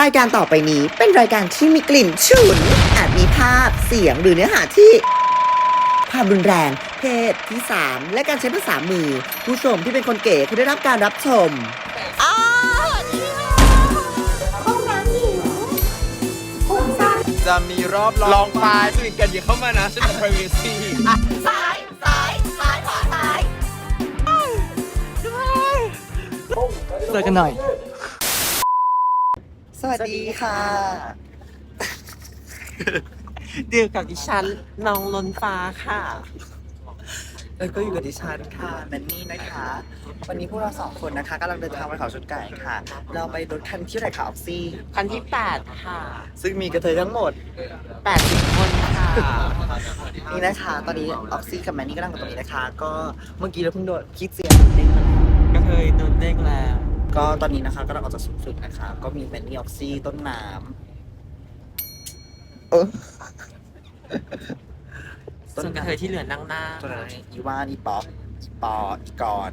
รายการต่อไปนี้เป็นรายการที่มีกลิ่นฉุน อาจมีภาพเสียงหรือเนื้อหาที่ ความรุนแรง เพศที่ 3 และการใช้ภาษามือ ผู้ชมที่เป็นคนเก๋คุณได้รับการรับชมอ้าจะมีรอบลองไฟสนิทกันอย่าเข้ามานะฉันเป็น privacy ซ้ายซ้ายซ้ายขวาซ้ายเจอกันหน่อย สวัสดีค่ะ เดียวกับดิฉันน้องล้นฟ้าค่ะ แล้วก็อยู่กับดิฉันค่ะแมนนี่นะคะ วันนี้พวกเราสองคนนะคะกำลังเดินทางไปเขาชนไก่ค่ะ เราไปรถคันที่ไหนคะออกซี่ คันที่ 8 ค่ะ ซึ่งมีกระเทยทั้งหมด 80 คนค่ะ นี่นะคะ ตอนนี้ออกซี่กับแมนนี่ก็นั่งอยู่ตรงนี้นะคะ ก็เมื่อกี้เราเพิ่งโดนคิดเสียงเด้งมาก็เคยโดนเด้งแล้ว ก็ตอนนี้นะคะก็เราออกจากสุดฝึกนะคะ ก็มีแมนนี่ออกซี่ต้นน้ำเออส่วนกระเทยที่เหลือนั่งหน้าต้นน้ำอีว่านอีป๊อปอีปออีกอน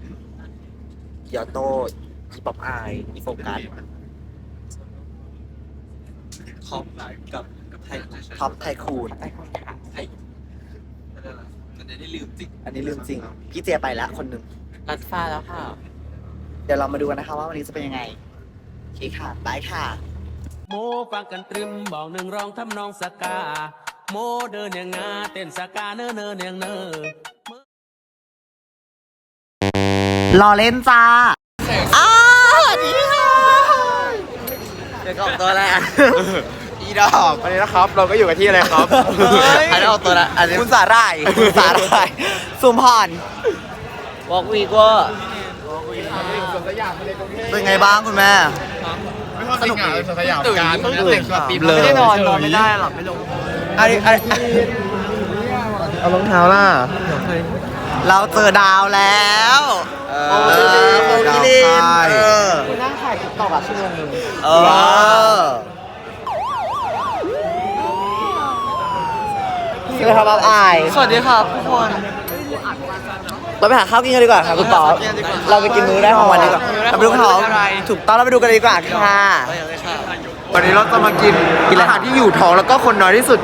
อีออโต้อีป๊อปอายอีโฟกัสท็อปกับกับไทยท็อปไทคูนไทยมันจะได้ลืมจริง อันนี้ลืมจริง พี่เจไปละคนหนึ่งรัดฟ้าแล้วค่ะเดี๋ยวเรามาดูกันนะคะว่าวันนี้จะเป็นยังไงโอเคค่ะบายค่ะ โมฟังกันตรึมบอกหนึ่งร้องทำนองสกา โมเดินอย่างงาเต้นสกาเนอเนอเนียงเนอรอเล่นจ้าอ้าวสวัสดีค่ะเดี๋ยวก็ออกตัวแล้วอีดอกวันนี้นะครับ เราก็อยู่กันที่อะไรครับอันนี้ออกตัวแล้วอันนี้คุณสาหร่ายคุณสาหร่ายสุมพรวอกวีก็ เป็นไงบ้างคุณแม่สนุกดีสยามการตื่นตื่นปีเลยไม่ได้นอนนอนไม่ได้หลับไม่ลงอันนี้อันนี้เอารองเท้าล่ะ เราเจอดาวแล้วเอโฟกิลินเออนั่งถ่ายติ๊กต็อกอะชั่วโมงนึงเออสวัสดีครับอับอายสวัสดีค่ะทุกคน เราไปหาข้าวกินกันดีกว่าค่ะคุณต่อเราไปกินมื้อแรกของวันดีกว่าเราไปดูเขาถูกต้องเราไปดูกันเลยดีกว่าค่ะ วันนี้เราจะมากินอาหารที่อยู่ท้องแล้วก็คนน้อยที่สุด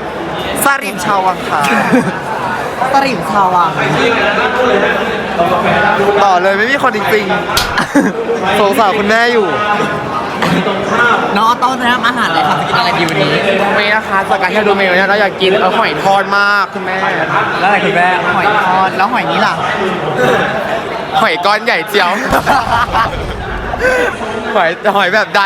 ซาริมชาววังคาตริ่มชาววังต่อเลยไม่มีคนจริงๆ สงสารคุณแม่อยู่ น้องออโต้จะทำอาหารอะไรครับจะกินอะไรดีวันนี้เมย์นะคะจากการที่เราดูเมนูเนี่ยเราอยากกินเอาหอยทอดมากคุณแม่แล้วอะไรคุณแม่หอยทอดแล้วหอยนี้ล่ะหอยก้อนใหญ่เจียวหอยหอยแบบใด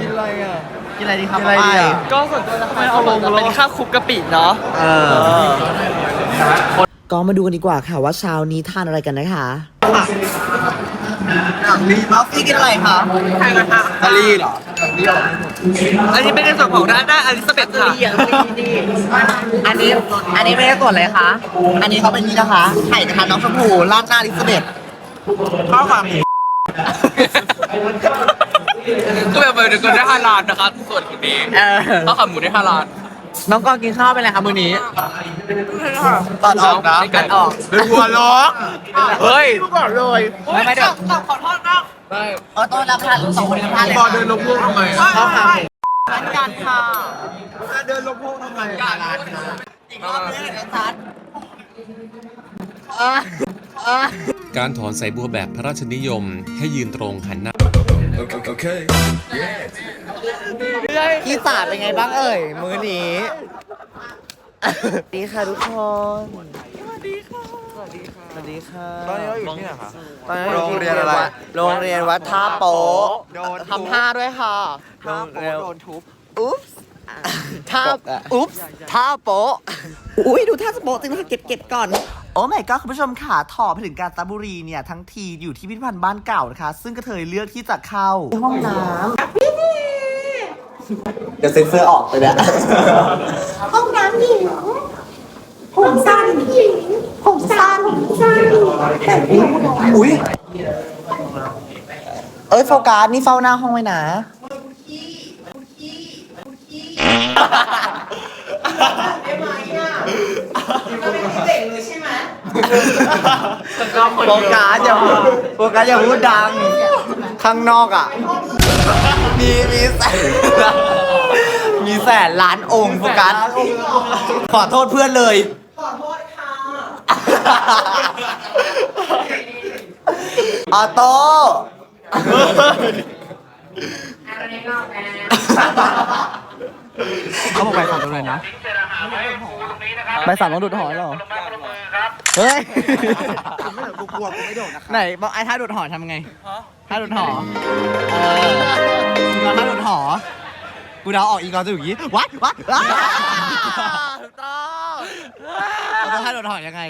กินอะไรดีครับกินอะไรดีอะก็ส่วนตัวนะคะเอาลงเป็นข้าวคลุกกะปิเนาะเออก็มาดูกันดีกว่าค่ะว่าเช้านี้ทานอะไรกันนะคะ มีบัฟฟี่กินอะไรคะใช่นะคะตะลีเหรออันนี้เป็นในส่วนของร้านหน้าอลิซาเบธค่ะ อันนี้อันนี้ไม่ได้ส่วนเลยคะอันนี้เขาเป็นนี่นะคะ ไข่กระทะน้องชมพูราดหน้าลิซาเบธข้าวขาหมูก็แบบเป็นคนได้ห้าล้านนะคะส่วนคนนี้เออข้าวขาหมูได้ห้าล้าน น้องกองกินข้าวไปเลยคะมื้อนี้ตอนออกนะกันออกเป็นหัวล้อเฮ้ยไม่ไม่เดี๋ยวขอโทษนะขอโทษรับทานสองคนรับทานเลยพอเดินลงพวกทำไมเข้าค่ะกันค่ะเดินลงพวกทำไมอีกรอบนึงนะซัดการถอนสายบัวแบบพระราชนิยมให้ยืนตรงหันหน้า พี่สาดเป็นไงบ้างเอ่ย มื้อนี้ ดีค่ะทุกคน สวัสดีค่ะ สวัสดีค่ะสวัสดีค่ะตอนนี้เราอยู่ที่ไหนคะตอนนี้โรงเรียนอะไร โรงเรียนวัดท่าโป๊ะโดนทำท่าด้วยค่ะท่าโป๊ะโดนทุบ อุ๊บท่า อุ๊บท่าโป๊ะ อุ้ยดูท่าโป๊ะจริงนะคะเก็บเก็บก่อน โอ้ my god คุณผู้ชมค่ะถอไปถึงกาญจนบุรีเนี่ย ทั้งทีอยู่ที่พิพิธภัณฑ์บ้านเก่านะคะ ซึ่งกระเทยเลือกที่จะเข้าห้องน้ำ เดี๋ยวเซ็นเซอร์ออกไปเนี่ยห้องน้ำหญิงผมสั้นหญิงผมสั้นสั้นแต่ผิวหนาอุ้ยเอ้ยโฟกัสนี่เฝ้าหน้าห้องไว้นะโฟกัสอย่าพูดโฟกัสอย่าพูดดัง ข้างนอกอะ มีมีแสนมีแสนล้านองค์โฟกัสขอโทษเพื่อนเลย ขอโทษค่ะออโต้ เขาบอกไปสามตรงไหนนะไปสามต้องดูดหอยเหรอเฮ้ยกูกลัวกูไม่โดดนะไหนบอกไอ้ท่าดูดหอทำไงท่าดูดหอเออลองท่าดูดหอกูเดาออกอีกรอบจะอยู่อย่างงี้วัดวัดวัดถูกต้องเราจะท่าดูดหอยังไง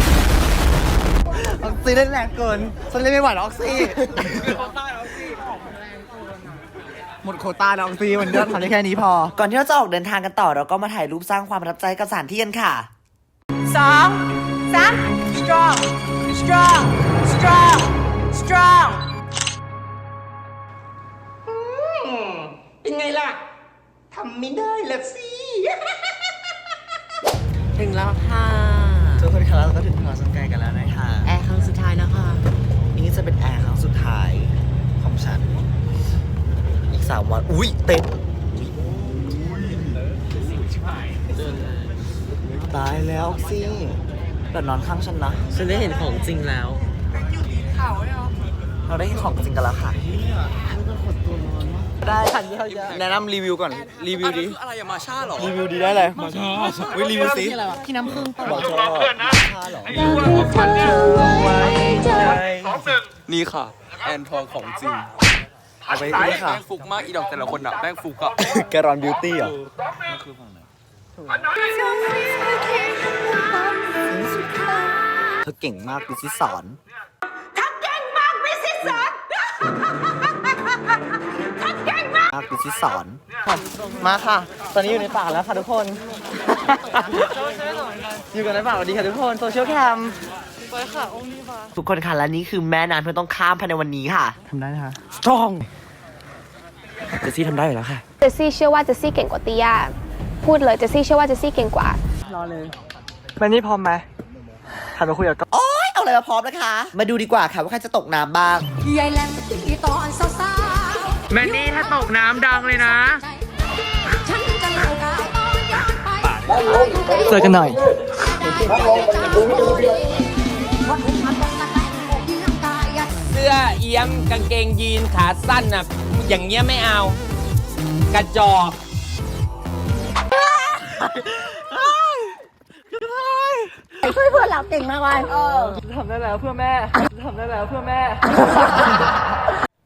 อ อกซีเล่นแรงเกินฉันเล่นไม่ไหวหรอกออกซีหมดโควต้าแล้วออกซีมันเลือกทำได้แค่นี้พอ ก่อนที่เราจะออกเดินทางกันต่อเราก็มาถ่ายรูปสร้างความประทับใจกับสถานที่กันค่ะ สองสาม strong strong strong strong เป็นไงล่ะ ทำไม่ได้ละสิ ถึงแล้วค่ะ ทุกคนคะเราก็ถึงพอสกายกันแล้วนะคะแอร์ครั้งสุดท้ายแล้วค่ะนี่จะเป็นแอร์ครั้งสุดท้ายของฉัน อีกสามวัน อุ้ยเต็มตายแล้วสิเดี๋ยวนอนข้างฉันนะ ฉันได้เห็นของจริงแล้ว เราได้เห็นของจริงกันแล้วค่ะ ได้แนะนำรีวิวก่อน รีวิวดี อะไรอะมาชาหรอ รีวิวดีได้เลยมาชาวิรีวิวสิพี่น้ำผึ้งมาชาชาหรอนี่ค่ะ แอนทองของจริงเอาไปนี่ค่ะแป้งฟุกมากอีดอกแต่ละคนอะแป้งฟุกอะแกรอนบิวตี้เหรอเธอเก่งมากดิซิสอน ก่งมากมากดิซิสอนมาค่ะ ตอนนี้อยู่ในป่าแล้วค่ะทุกคน อยู่กันในป่าสวัสดีค่ะทุกคนโซเชียลแคมทุกคนค่ะและนี่คือแม่น้ำเพื่อต้องข้ามภายในวันนี้ค่ะทำได้นะคะ strong เจสซี่ทำได้อยู่แล้วค่ะ เจสซี่เชื่อว่าเจสซี่เก่งกว่าติยาพูดเลยเจสซี่เชื่อว่าเจสซี่เก่งกว่ามันนี่พร้อมไหมหันมาคุยกับโอ๊ยเอาอะไรมาพร้อมนะคะ มาดูดีกว่าค่ะว่าใครจะตกน้ำบ้าง ใหญ่แหลมที่ตอนสาวๆ แมนนี่ถ้าตกน้ำดังเลยนะฉันจะเล่ากายตอนย้อนไปเจอกันหน่อยวันนี้มาตรงตะแคงอกน้ำตายัดเสื้อเอี้ยมกางเกงยีนขาสั้นน่ะ อย่างเงี้ยไม่เอา กระจอกช่วยเพื่อนเราเก่งมากเลยทำได้แล้วเพื่อแม่ทำได้แล้วเพื่อแม่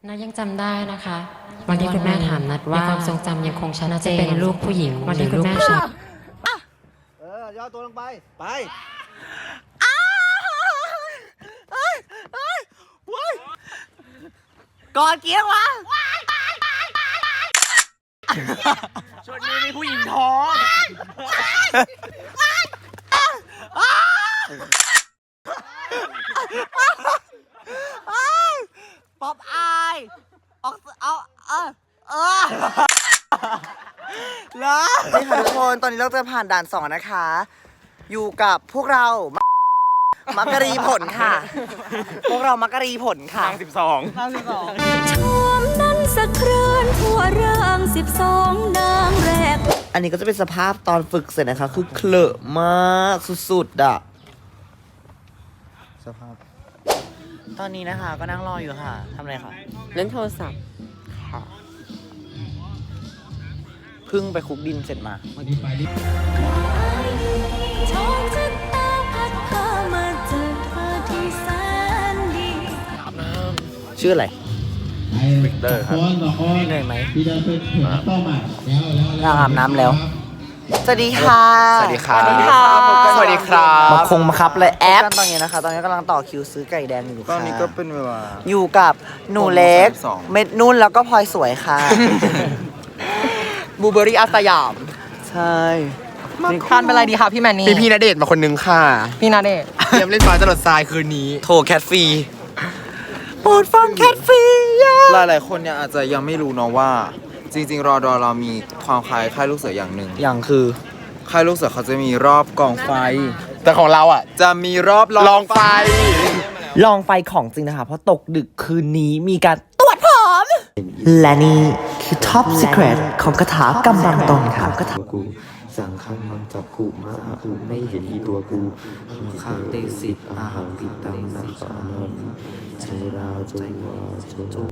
นัดยังจำได้นะคะ วันที่คุณแม่ถามนัดว่าความทรงจำยังคงชัดเจนเป็นลูกผู้หญิงวันที่คุณแม่ชอบเออย่อตัวลงไปไปก่อนเกี้ยววะช่วงนี้มีผู้หญิงท้อง ป๊อปอายออกเอาเออเออแล้วนี่ค่ะทุกคนตอนนี้เราจะผ่านด่านสองนะคะ อยู่กับพวกเรามักกะรีผลค่ะ พวกเรามักกะรีผลค่ะสิบสองชมนั้นสะเคลื่อนทั่วเรื่องสิบสองนางแรก อันนี้ก็จะเป็นสภาพตอนฝึกเสร็จนะคะ คือเคลอะมากสุดๆอะ สภาพ ตอนนี้นะคะ ก็นั่งรออยู่ค่ะทำอะไรคะเล่นโทรศัพท์ค่ะเพิ่งไปคลุกดินเสร็จมาโชคชะตาพัดพามาเจอเธอที่แสนดี ชื่ออะไร วิกเตอร์ครับ เหนื่อยไหมอยากอาบน้ำแล้ว สวัสดีค่ะ สวัสดีครับ สวัสดีครับมาคงมาครับเลยแอปตอนนี้นะคะ ตอนนี้กำลังต่อคิวซื้อไก่แดงอยู่ตค่ะอนนี้ก็เป็นเวลา อยู่กับหนูเล็กสองเม็ดนุ่นแล้วก็พลอยสวยค่ะบูเบอรี่อาสยาม ใช่ทานเป็นอะไรดีคะพี่แมนนี่ มีพี่ณเดชน์มาคนนึงค่ะ พี่นาเดชเตรียมเล่นฟ้าจรดทรายคืนนี้ โทรแคทฟรีโปรดฟังแคทฟรียาหลายๆคนเนี่ยอาจจะยังไม่รู้เนาะว่า จริงๆรอดอเรามีความคล้ายค่ายลูกเสืออย่างหนึ่งอย่างคือค่ายลูกเสือเขาจะมีรอบกองไฟ แต่ของเราอะ จะมีรอบลองไฟ ลองไฟของจริงนะคะ เพราะตกดึกคืนนี้มีการตรวจผม และนี่คือท็อป e ิ r e t ของคาถากำบังตนค่ะคาถากูสั่งคำมันจับกูมาหากูไม่เห็นอีตัวกูข้างเตสิตอาหารติดตังนักสอนนใช้ราวจนวาจน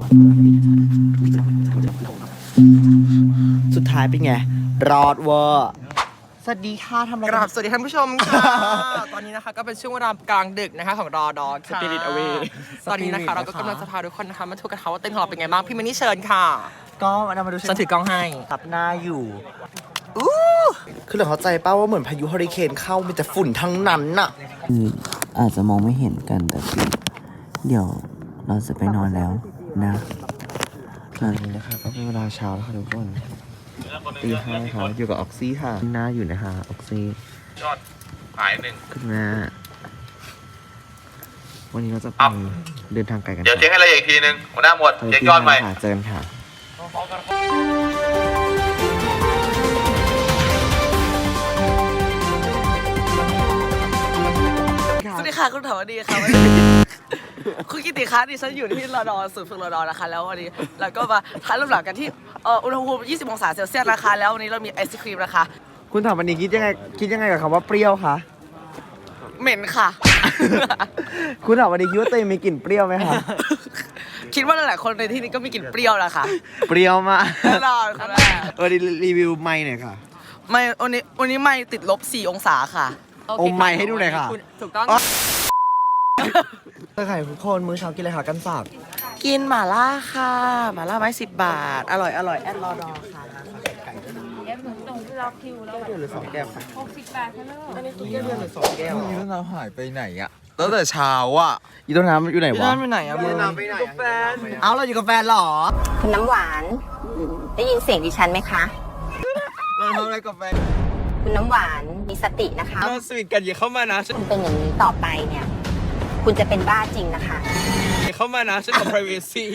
สุดท้ายเป็นไง รอดเวอร์ สวัสดีค่ะทำอะไรกกันราบสวัสดีท่านผู้ชมค่ะ ตอนนี้นะคะก็เป็นช่วงเวลากลางดึกนะคะของรอดอค่ะ Spirit Away ตอนนี้นะคะเราก็กำลังจะพาทุกคนนะคะมาทัวร์กันค่ะว่าเต้นของเราเป็นไงบ้างพี่มินนี่เชิญค่ะก็มามาดูฉันถือกล้องให้ ตับหน้าอยู่ อู้คือเหลือเข้าใจป้าว่าเหมือนพายุเฮอริเคนเข้ามีแต่ฝุ่นทั้งนั้นน่ะ คืออาจจะมองไม่เห็นกันแต่คือเดี๋ยวเราจะไปนอนแล้วนะ ตอนนี้นะคะก็เป็นเวลาเช้าแล้วค่ะทุกคนตีห้าค่ะอยู่กับออกซี่ค่ะหน้าอยู่นะคะออกซี่ยอดหายหนึ่งคุณแม่วันนี้เราจะไปเดินทางไกลกัน เดี๋ยวเช็คให้ละเอียดอีกทีนึงหัวหน้าหมดไปเช็คที่ยอดใหม่ค่ะเจอกันค่ะสวัสดีค่ะคุณถาวดีค่ะวันนี้ คุณกิติคะดิฉันอยู่ที่รอดอศูนย์ฝึกรอดอนะคะ แล้ววันนี้เราก็มาทานลมหลังกันที่เอ่ออุณหภูมิ 20 องศาเซลเซียสนะคะ แล้ววันนี้เรามีไอศครีมนะคะ คุณถามวันนี้คิดยังไงคิดยังไงกับคำว่าเปรี้ยวคะเหม็นค่ะ คุณถามวันนี้คิดว่าตัวเองมีกลิ่นเปรี้ยวไหมคะคิดว่าหลายๆคนในที่นี้ก็มีกลิ่นเปรี้ยวแหละค่ะเปรี้ยวมากแน่นอนค่ะแม่เออรีวิวไม้หน่อยค่ะไม่วันนี้วันนี้ไม่ติดลบ 4 องศาค่ะ โอ้ไม่ให้ดูหน่อยค่ะ ถูกต้อง ตะไคร่ทุกคนมื้อเช้ากินอะไรคะกันสากกินหม่าล่าค่ะ หม่าล่าไม้สิบบาท อร่อยอร่อยแอดรอดอค่ะเดี๋ยวหรือสองแก้วค่ะหกสิบบาทค่ะเลิกอันนี้กินแก้วเดียวหรือสองแก้วนี่ต้นน้ำหายไปไหนอะตั้งแต่เช้าอะอีต้นน้ำอยู่ไหนวะร้านไปไหนอะมึงเอาเราอยู่กับแฟนเหรอคุณน้ำหวาน ได้ยินเสียงดิฉันไหมคะ เราทำอะไรกับแฟนคุณน้ำหวานมีสตินะคะ เราสวีทกันอย่าเข้ามานะฉันคุณเป็นอย่างนี้ต่อไปเนี่ย คุณจะเป็นบ้าจริงนะคะอย่าเข้ามานะฉันขอ privacy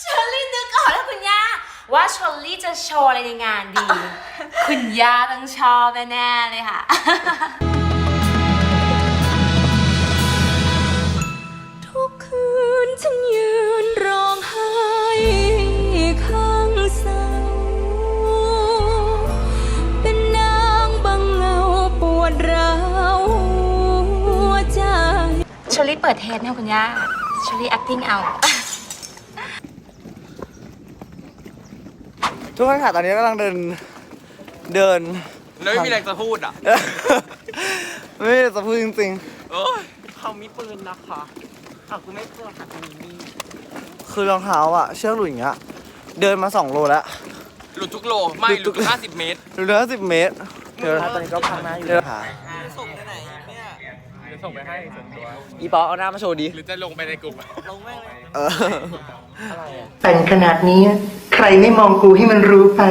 เชอรี่นึกออกแล้วคุณย่าว่าเชอรี่จะโชว์อะไรในงานดี คุณย่าต้องชอบแน่ๆเลยค่ะ ทุกคืนฉันยืน ชอรี่เปิดเทปนะคุณย่าเชอรี่ acting เอา ทุกคนค่ะตอนนี้กำลังเดินเดิน แล้วไม่มีอะไรจะพูดอะไม่ได้จะพูดจริงโอ้ยเขามีปืนนะคะอะกูไม่กลัวค่ะกูมีมีดๆ คือรองเท้าอะเชือกหลุดอย่างเงี้ยเดินมาสองโลแล้ว หลุดทุกโล ไม่หหลุลุดดทุกห้าสิบเมตรดูเนื้อสิบเมตร เดี๋ยวตอนนี้ก็พังหน้าอยู่ค่ะส่งไปไส่งไปให้ส่วนตัวอีปอเอาหน้ามาโชว์ดิ หรือจะลงไปในกลุ่มลงแม่งเลยเออ แต่งขนาดนี้ ใครไม่มองกูให้มันรู้ไป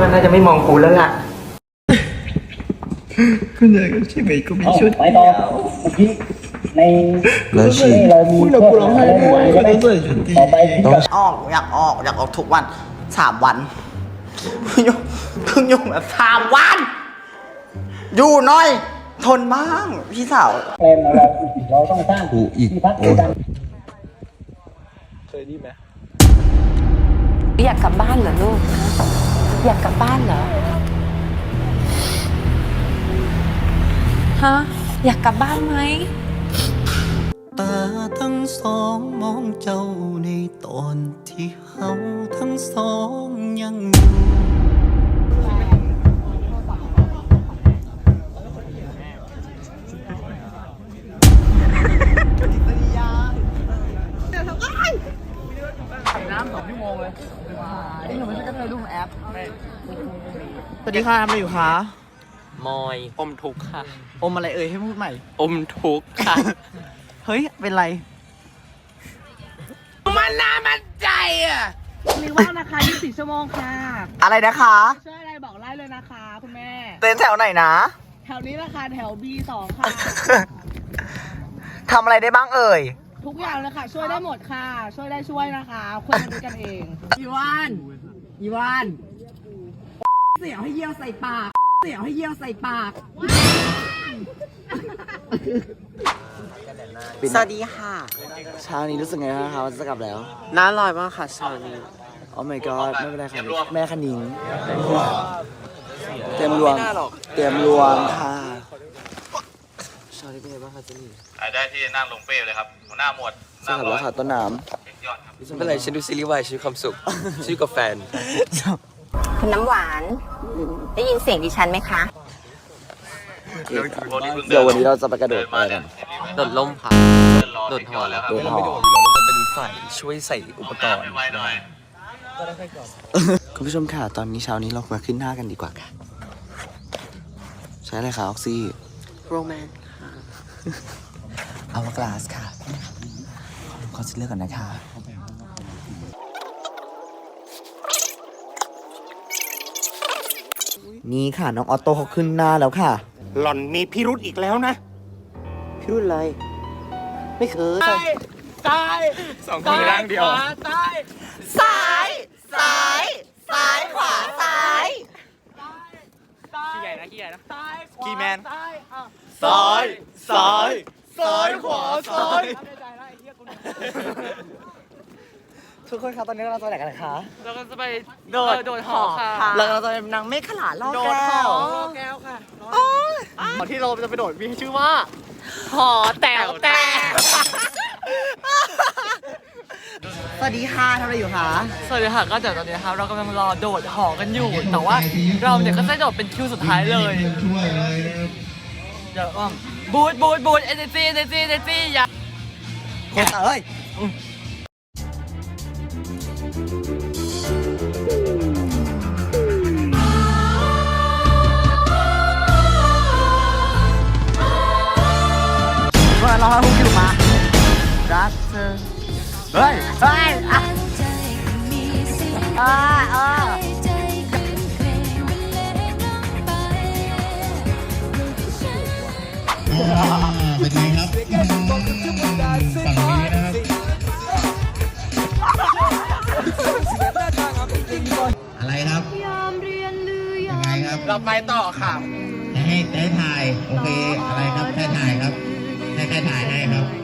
ว่าน่าจะไม่มองกูแล้วล่ะคุณยายก็ใช่ไหมก็มีชุดไปต่อในแล้วชีเรามีเรากูร้องไห้ด้วยก็ได้ใส่ชุดดีออกอยากออกอยากออกทุกวันสามวัน เพิ่งอยู่เพิ่งอยู่แบบสามวัน อยู่หน้อย ทนบ้างพี่สาวกูอีกโอนอยากกลับบ้านเหรอลูก อยากกลับบ้านเหรอ ฮะ อยากกลับบ้านไหม ตาทั้งสองมองเจ้าในตอนที่เฮาทั้งสอง ยังอยู่สวัสดีค่ะทำอะไรอยู่คะมอยอมทุกข์ค่ะ อมอะไรเอ่ยให้พูดใหม่ อมทุกข์ค่ะ เฮ้ย เป็นไร มันน่ามันใจอะ มีว่างนะคะ24ชั่วโมงค่ะอะไรนะคะ ช่วยอะไรบอกไล่เลยนะคะคุณแม่ เต้นแถวไหนนะ แถวนี้ราคาแถว B2 ค่ะ ทำอะไรได้บ้างเอ่ย ทุกอย่างเลยค่ะ ช่วยได้หมดค่ะ ช่วยได้ช่วยนะคะคุยกันด้วยกันเองอีวานอีวาน เสียวให้เยี่ยวใส่ปาก เสียวให้เยี่ยวใส่ปาก สวัสดีค่ะเช้านี้รู้สึกไงบ้างคะว่าจะกลับแล้วน่าอร่อยมากค่ะเช้านี้โอ้ my god ไม่เป็นไรค่ะแม่คณิงเตรียมรวมไม่น่าหรอกเตรียมรวมค่ะเช้านี้เป็นไงบ้างคะเจนี่ได้ที่นั่งลงเป้เลยครับหัวหน้าหมวดสวัสดีค่ะต้นน้ยอดครับ ไม่เป็นไรฉันดูซีรีส์วายฉันมีความสุขชื่อกับแฟนคุณน้ำหวาน ได้ยินเสียงดิฉันไหมคะำเดี๋ยววันนี้เราจะไปกระโดดอะไรกัน โดดล่มค่ะโดดหอแล้วโดดหอเราไม่โดดอยู่แล้วเราจะเป็นฝ่ายช่วยใส่อุปกรณ์ไวหน่อยคุณผู้ชมค่ะ ตอนนี้เช้านี้เรามาขึ้นหน้ากันดีกว่าค่ะ ใช้อะไรคะออกซี่โรแมนเอากลาสค่ะขอชิเลือกก่อนนะคะนี่ค่ะ น้องออโต้เขาขึ้นหน้าแล้วค่ะ หล่อนมีพิรุธอีกแล้วนะ พี่รุ่นอะไร ไม่เคยซ้ายสองคนในร่างเดียวซ้ายซ้าย ซ้าย ซ้ายขวาซ้ายขี้ใหญ่นะขี้ใหญ่นะซ้ายขวากี่แมนซ้ายอะซ้าย ซ้าย ซ้ายขวาซ้าย ทำในใจแล้วไอ้เหี้ยกูทุกคนครับตอนนี้เราจะไปไหนกันนะคะเราก็จะไปโดด เออโดดหอค่ะ เราเราจะเป็นนางเมฆขลาล่อโดแก้ดหอวแก้วค่ะหอที่เราจะไปโดดมีชื่อว่า หอแต๋วแตกสวัสดีค่ะทำอะไรอยู่คะสวัสดีค่ะก็เดี๋ยวตอนนี้นะครับเรากำลังรอโดดหอกันอยู่ แต่ว่าเราเนี่ยก็จะโดดเป็นคิวสุดท้ายเลยเดี๋ยวอ้อมบูทบูทบูทเอเนจีเอเนจีเอเนจีอย่าโคตรเอ้ย เราให้พวกกินมารักเธอเฮ้ยเฮ้ยอะอ่าอ่าเป็นไงครับฝั่งนี้นะครับอะไรครับยังไงครับเราไปต่อค่ะให้ได้ถ่าย โอเค อะไรครับแค่ถ่ายครับ แค่แค่ถ่ายให้ครับ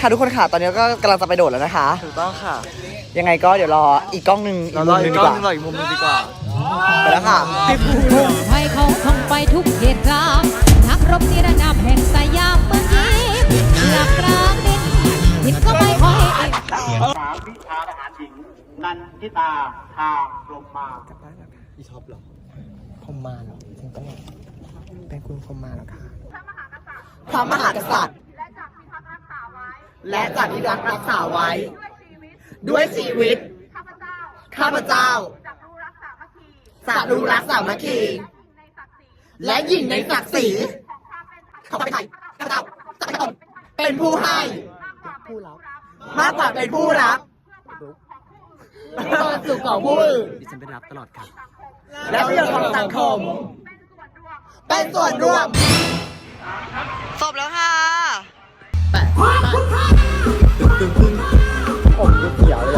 ค่ะทุกคนค่ะ ตอนนี้ก็กำลังจะไปโดดแล้วนะคะ ถูกต้องค่ะยังไงก็เดี๋ยวรออีกกล้องหนึ่งอีกเรามุรอมหอีนึ่กงกดีล้องกว่าหนึ่งรออีกมุมหนึงดีกว่าไปแล้วค่ะให้เขาท่องไปทุกเหตุการณ์นักรบนิรนามแห่งสยามเมืองยิ้มหลักรามดินผิดก็ไม่ขอให้สามวิชาทหารหญิง นันทิตาทาลมมาอีท็อปเหรอผมมาเหรอจริงปะเนี่ยเป็นคุณผมมาแล้วค่ะพระมหากษัตริย์ และจัดที่รักรักษาไว้ ด้วยชีวิต ข้าพเจ้าสารู้รักสามัคคีและหญิงในศักดิ์ศรีของประเทศไทยข้าพเจ้าจะเป็นคนเป็นผู้ให้ มากกว่าเป็นผู้รับความสุขของผู้อื่นดิฉันเป็นรับตลอดค่ะ และประโยชน์ของสังคม เป็นส่วนร่วมจบแล้วค่ะ ขอบคุตึ้งตึ้งตึ้งโอ้ยเขียวเลย